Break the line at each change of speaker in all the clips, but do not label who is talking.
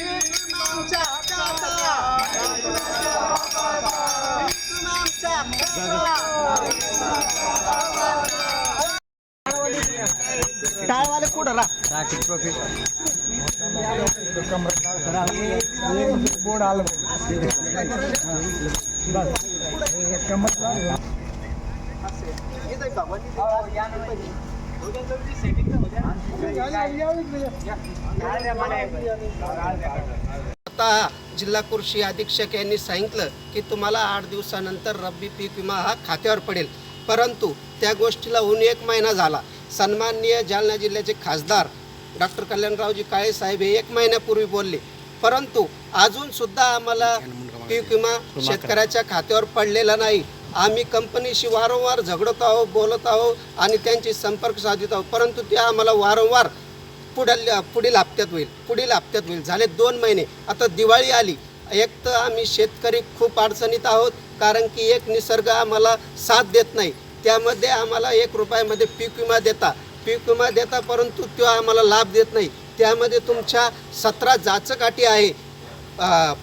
आमच्या हक्काचा आमच्या टाळवाले पुढं आता जिल्हा कृषी अधीक्षक यांनी सांगितलं की तुम्हाला आठ दिवसानंतर रब्बी पीक विमा हा खात्यावर पडेल. परंतु त्या गोष्टीला ऊन एक महिना झाला. सन्माननीय जालना जिल्ह्याचे खासदार डॉक्टर कल्याणरावजी काळे साहेब हे एक महिन्यापूर्वी बोलले. परंतु अजून सुद्धा आम्हाला पीक विमा शेतकऱ्याच्या खात्यावर पडलेला नाही. आम्ही कंपनीशी वारंवार झगडत आहोत बोलत आहोत आणि त्यांची संपर्क साधित आहोत. परंतु ते आम्हाला वारंवार पुढील पुढील हप्त्यात होईल पुढील हप्त्यात होईल. झाले दोन महिने. आता दिवाळी आली. एक तर आम्ही शेतकरी खूप अडचणीत आहोत कारण की एक निसर्ग आम्हाला साथ देत नाही. त्यामध्ये आम्हाला एक रुपयामध्ये पीक विमा देता. पीक विमा देता परंतु तो आम्हाला लाभ देत नाही. त्यामध्ये तुमच्या सतरा जाचकाठी आहे.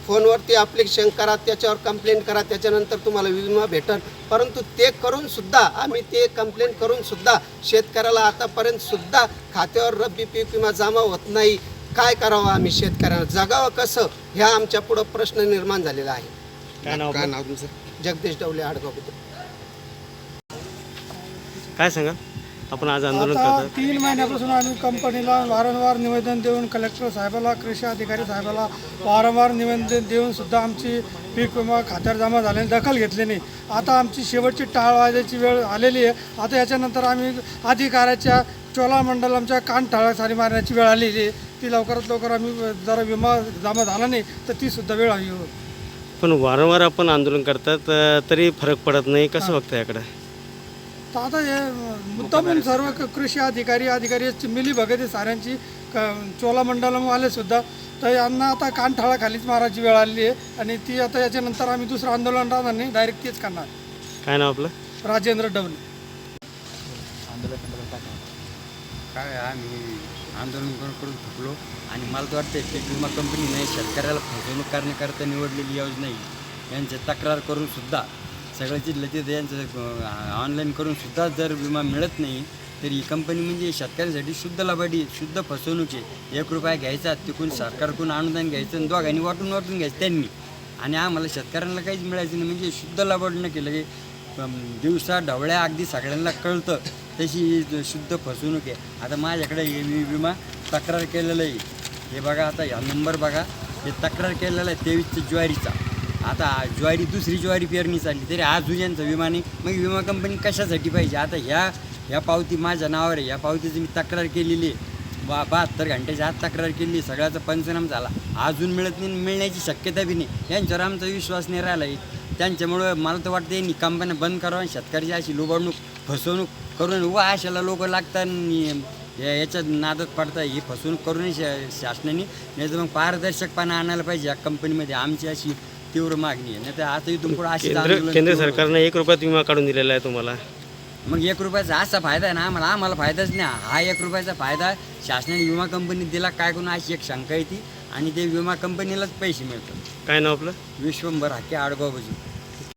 फोनवरती ॲप्लिकेशन करा त्याच्यावर कंप्लेंट करा त्याच्यानंतर तुम्हाला विमा भेटल परंतु ते करून सुद्धा आम्ही ते कंप्लेंट करून सुद्धा शेतकऱ्याला आतापर्यंत सुद्धा खात्यावर रब्बी पीक विमा जमा होत नाही. काय करावं आम्ही शेतकऱ्यांना? जगावं कसं? ह्या आमच्या पुढं प्रश्न निर्माण झालेला आहे.
काय नाव आपलं?
जगदीश डवले आडगाव
काय सांगा? आपण आज आंदोलन
आता
करतात
तीन महिन्यापासून आम्ही कंपनीला वारंवार निवेदन देऊन कलेक्टर साहेबाला कृषी अधिकारी साहेबाला वारंवार निवेदन देऊन सुद्धा आमची पीक विमा खात्यावर जमा झाल्याने दखल घेतली नाही. आता आमची शेवटची टाळ वाजायची वेळ आलेली आहे. आता याच्यानंतर आम्ही अधिकाऱ्याच्या चोलामंडलमच्या कान टाळा सारी मारण्याची वेळ आलेली आहे. ती लवकरात लवकर आम्ही जरा विमा जमा झाला नाही तर ती सुद्धा वेळ हो.
पण वारंवार आपण आंदोलन करतात अं, तरी फरक पडत नाही. कसं बघतं याकडे?
आता हे मुद्दामून सर्व क- कृषी अधिकारी अधिकारी मिली भगत आहे साऱ्यांची क चोलामंडलम आले सुद्धा. तर यांना आता कानठाळा खालीच मारायची वेळ आलेली आहे. आणि ती आता याच्यानंतर आम्ही दुसरं आंदोलन राहणार नाही डायरेक्ट तेच करणार.
काय नाव आपलं?
राजेंद्र डवले
काय आम्ही आंदोलन करून करून थकलो. आणि मला तर वाटतं पीक विमा कंपनीने शेतकऱ्याला फसवणूक करण्याकरता निवडलेली योजना आहे. यांचे तक्रार करून सुद्धा सगळं जिल्ह्यात तिथं यांचं ऑनलाईन करून सुद्धा जर विमा मिळत नाही तर ही कंपनी म्हणजे शेतकऱ्यांसाठी शुद्ध लबाडी शुद्ध फसवणूक आहे. एक रुपया घ्यायचा तिकून सरकारकडून अनुदान घ्यायचं आणि दोघांनी वाटून वाटून घ्यायचं त्यांनी. आणि आम्हाला शेतकऱ्यांना काहीच मिळायचं नाही म्हणजे शुद्ध लबाडणं केलं की दिवसा ढवळ्या अगदी सगळ्यांना कळतं तशी ही शुद्ध फसवणूक आहे. आता माझ्याकडे हे विमा तक्रार केलेलं आहे. हे बघा आता ह्या नंबर बघा. हे तक्रार केलेला आहे तेवीसच्या ज्वारीचा. आता ज्वारी दुसरी ज्वारी पेरणी चालली तरी आज यांचा विमा नाही. मग विमा कंपनी कशासाठी पाहिजे? आता ह्या ह्या पावती माझ्या नावावर आहे. या पावतीची मी तक्रार केलेली आहे. बा बहात्तर घंट्याच्या आत तक्रार केली सगळ्याचा पंचनाम झाला. अजून मिळत नाही मिळण्याची शक्यता बी नाही. यांच्यावर आमचा विश्वास नाही राहिला आहे त्यांच्यामुळं मला तर वाटतं यांनी कंपन्या बंद करावं आणि शेतकऱ्याची अशी लुबाडणूक फसवणूक करून व अशाला लोक लागतात आणि या- याच्यात नादात पडतात ही फसवणूक करून शा शासनाने. नाही तर मग पारदर्शकपणा आणायला पाहिजे या कंपनीमध्ये आमची अशी तीव्र मागणी आहे. नाही तर आता इथून पुढे अशी
केंद्र केंद्र सरकारनं एक रुपयात विमा काढून दिलेला आहे तुम्हाला.
मग एक रुपयाचा असा फायदा आहे ना आम्हाला आम्हाला फायदाच नाही. हा एक रुपयाचा फायदा शासनाने विमा कंपनीत दिला काय करून अशी एक शंका येते आणि ते विमा कंपनीलाच पैसे मिळतात.
काय नाव आपलं?
विश्वंभर हाके आडगाव बाजू